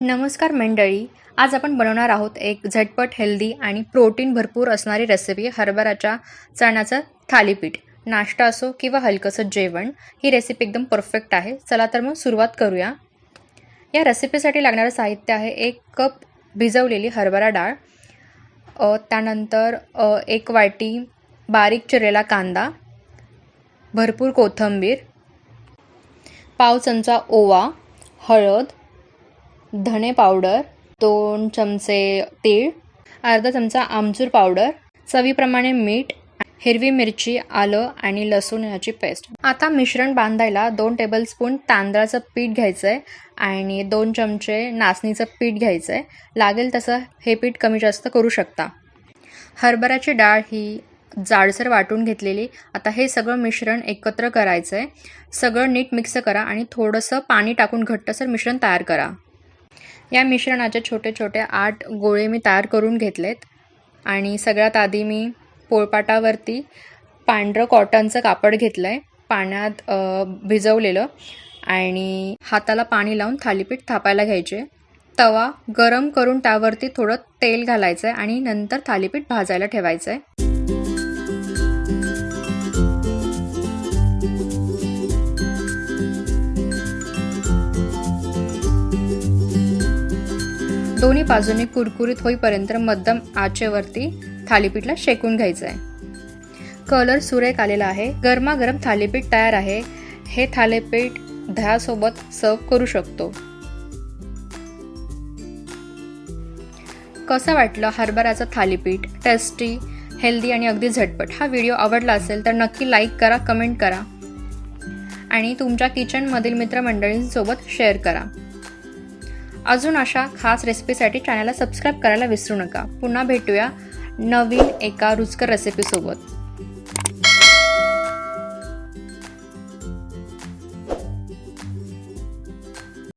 नमस्कार मंडळी. आज आपण बनवणार आहोत एक झटपट हेल्दी आणि प्रोटीन भरपूर असणारी रेसिपी हरभऱ्याच्या चण्याचं थालीपीठ. नाश्ता असो किंवा हलकंसं जेवण ही रेसिपी एकदम परफेक्ट आहे. चला तर मग सुरुवात करूया. या रेसिपीसाठी लागणारं साहित्य आहे एक कप भिजवलेली हरभरा डाळ त्यानंतर एक वाटी बारीक चिरलेला कांदा भरपूर कोथिंबीर पाव चमचा ओवा हळद धणे पावडर दोन चमचे तीळ अर्धा चमचा आमचूर पावडर चवीप्रमाणे मीठ हिरवी मिरची आलं आणि लसूण ह्याची पेस्ट. आता मिश्रण बांधायला दोन टेबलस्पून तांदळाचं पीठ घ्यायचं आहे आणि दोन चमचे नाचणीचं पीठ घ्यायचं आहे लागेल तसं हे पीठ कमी जास्त करू शकता. हरभऱ्याची डाळ ही जाडसर वाटून घेतलेली. आता हे सगळं मिश्रण एकत्र करायचं आहे सगळं नीट मिक्स करा आणि थोडंसं पाणी टाकून घट्टसर मिश्रण तयार करा. या मिश्रणाचे छोटे छोटे आठ गोळे मी तयार करून घेतलेत. आणि सगळ्यात आधी मी पोळपाटावरती पांढरं कॉटनचं कापड घेतलं आहे पाण्यात भिजवलेलं. आणि हाताला पाणी लावून थालीपीठ थापायला घ्यायचे. तवा गरम करून त्यावरती थोडं तेल घालायचं आहे आणि नंतर थालीपीठ भाजायला ठेवायचं आहे दोन्ही बाजूने कुरकुरीत होईपर्यंत मध्यम आचेवरती थालीपीठला शेकून घ्यायचं आहे कलर सुरेख आलेला आहे. गरमागरम थालीपीठ तयार आहे. हे थालीपीठ दह्यासोबत सर्व करू शकतो. कसं वाटलं हरभऱ्याचं थालीपीठ? टेस्टी हेल्दी आणि अगदी झटपट. हा व्हिडिओ आवडला असेल तर नक्की लाईक करा कमेंट करा. आणि तुमच्या किचनमधील मित्रमंडळींसोबत शेअर करा. अजून अशा खास रेसिपीसाठी चॅनलला सबस्क्राईब करायला विसरू नका. पुन्हा भेटूया नवीन एका रुचकर रेसिपीसोबत